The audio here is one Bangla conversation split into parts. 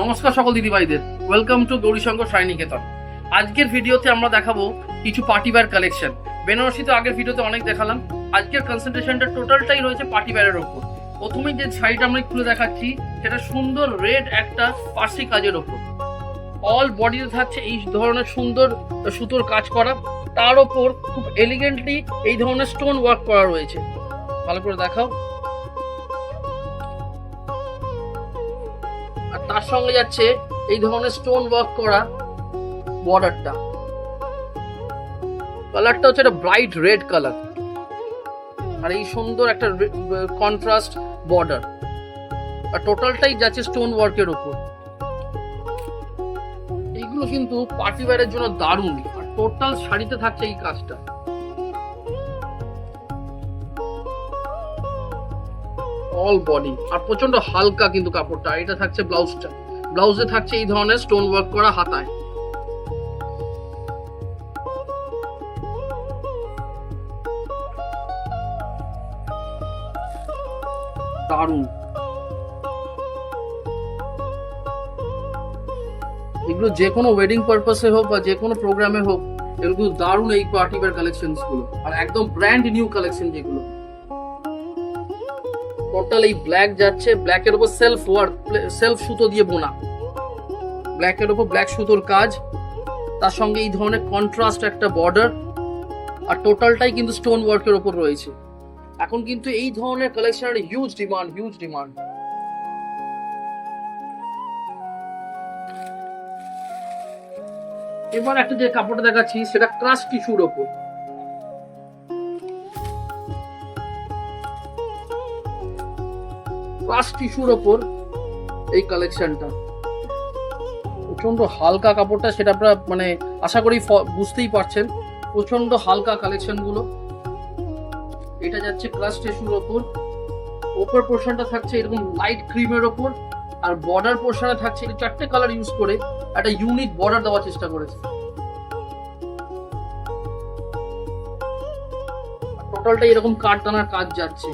নমস্কার সকল দিদিভাইদের। Welcome to Gourishankar Shainiketan. আজকের ভিডিওতে আমরা দেখাবো কিছু পার্টি ওয়্যার কালেকশন বেনারসি তো আগের ভিডিওতে অনেক দেখালাম। আজকের কনসেন্ট্রেশনটা টোটালটাই রয়েছে পার্টি ওয়্যারের ওপর। প্রথমেই যে শাড়িটা আমরা খুলে দেখাচ্ছি, সেটা সুন্দর রেড একটা পার্সি কাজের ওপর। অল বডিতে থাকছে এই ধরনের সুন্দর সুতোর কাজ করা। তার ওপর খুব এলিগেন্টলি এই ধরনের স্টোন ওয়ার্ক করা রয়েছে। ভালো করে দেখাও। আর তার সঙ্গে যাচ্ছে এই ধরনের স্টোন ওয়ার্ক করা বর্ডারটা কালারটা হচ্ছে একটা ব্রাইট রেড কালার আর এই সুন্দর একটা কন্ট্রাস্ট বর্ডার আর টোটালটাই যাচ্ছে স্টোন ওয়ার্কের উপর। এইগুলো কিন্তু পার্টি জন্য দারুণ। আর টোটাল শাড়িতে থাকছে এই কাজটা। অল বডি আর প্রচণ্ড হালকা কিন্তু কাপড়টা এটা থাকছে ব্লাউজটা। ব্লাউজে থাকছে এই ধরনের স্টোন ওয়ার্ক করা হাতায়। দারুণ। এগুলো যে কোনো ওয়েডিং পারপাসে হোক বা যে কোনো প্রোগ্রামে হোক, এগুলো দারুণ এই পার্টি ওয়্যার কালেকশনসগুলো। আর একদম ব্র্যান্ড নিউ কালেকশন যেগুলো। টোটাল এই ব্ল্যাক যাচ্ছে ব্ল্যাকের উপর সেলফ ওয়ার্ক সেলফ সুতো দিয়ে বোনা। ব্ল্যাকের উপর ব্ল্যাক সুতোর কাজ। তার সঙ্গে এই ধরনের কন্ট্রাস্ট একটা বর্ডার আর টোটালটাই কিন্তু স্টোন ওয়ার্কের উপর রয়েছে। এখন কিন্তু এই ধরনের কালেকশনের হিউজ ডিমান্ড হিউজ ডিমান্ড এবার একটা যে কাপড়টা দেখাচ্ছি, সেটা ক্রাশ টিস্যুর ওপর ক্রাশ টিস্যুর ওপর এই কালেকশনটা হালকা কাপড়টা সেটা আপনারা মানে আশা করি বুঝতেই পারছেন। প্রচণ্ড হালকা কালেকশনগুলো এটা যাচ্ছে ওপর। ওপর পোর্শনটা থাকছে এরকম লাইট ক্রিমের ওপর আর বর্ডার পোর্শনে থাকছে চারটে কালার ইউজ করে একটা ইউনিক বর্ডার দেওয়ার চেষ্টা করেছে। টোটালটা এরকম কাঠ টানার কাজ যাচ্ছে।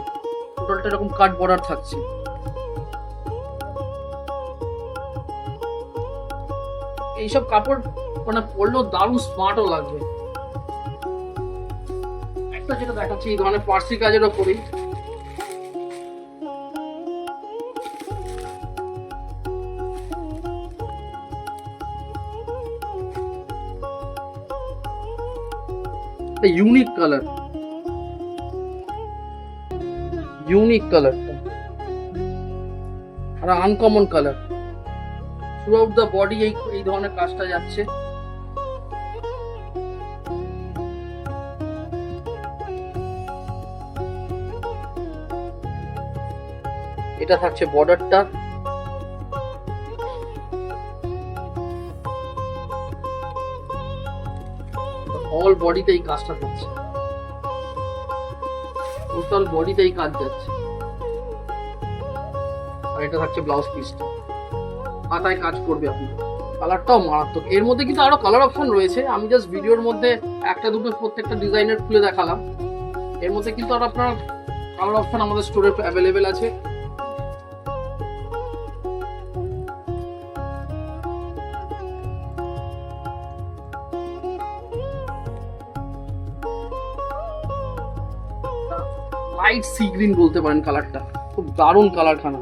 টোটালটা এরকম কাঠ বর্ডার থাকছে। এইসব কাপড় মানে পরলেও দারুণ স্মার্টও লাগবে একটা যেটা দেখাচ্ছি, এই ধরনের পার্সি কাজের ওপরেই ইউনিক কালার ইউনিক কালারটা আর uncommon colour throughout the body এই এই ধরনের কাজটা যাচ্ছে। এটা থাকছে বর্ডারটা অল বডিতে এই কাজটা থাকছে টোটাল বডিটাই কাজ যাচ্ছে। আর এটা থাকছে ব্লাউজ পিসটা হাতায় কাজ করবে আপনি। কালারটাও মারাত্মক। এর মধ্যে কিন্তু আরও কালার অপশন রয়েছে। আমি জাস্ট ভিডিওর মধ্যে একটা, দুটো, প্রত্যেকটা ডিজাইনের খুলে দেখালাম। এর মধ্যে কিন্তু আর আপনার কালার অপশন আমাদের স্টোরে অ্যাভেলেবেল আছে। লাইট সি গ্রিন বলতে পারেন কালারটা খুব দারুণ কালার খানা।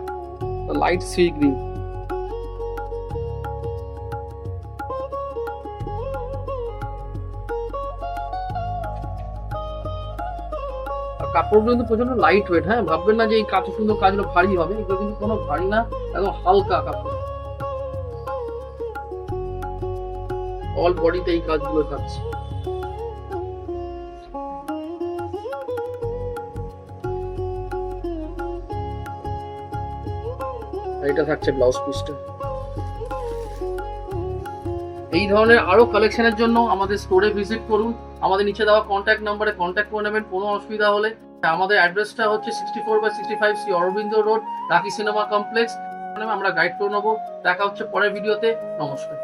লাইট সি গ্রিন কাপড়গুলো কিন্তু প্রচণ্ড লাইট ওয়েট হ্যাঁ? ভাববেন না যে এই কাজ সুন্দর কাজগুলো ভারী হবে, এগুলো কিন্তু কোনো ভারী না, একদম হালকা কাপড়। অল বডিতে এই কাজগুলো থাকছে। এটা থাকছে ব্লাউজ পিসটা এই ধরনের আরও কালেকশনের জন্য আমাদের স্টোরে ভিজিট করুন। আমাদের নিচে দেওয়া কন্ট্যাক্ট নাম্বারে কন্ট্যাক্ট করে নেবেন, কোনো অসুবিধা হলে। আমাদের অ্যাড্রেসটা হচ্ছে sixty four by sixty five C Aurobindo road Raki cinema complex আমরা গাইড করে নেব। দেখা হচ্ছে পরের ভিডিওতে নমস্কার।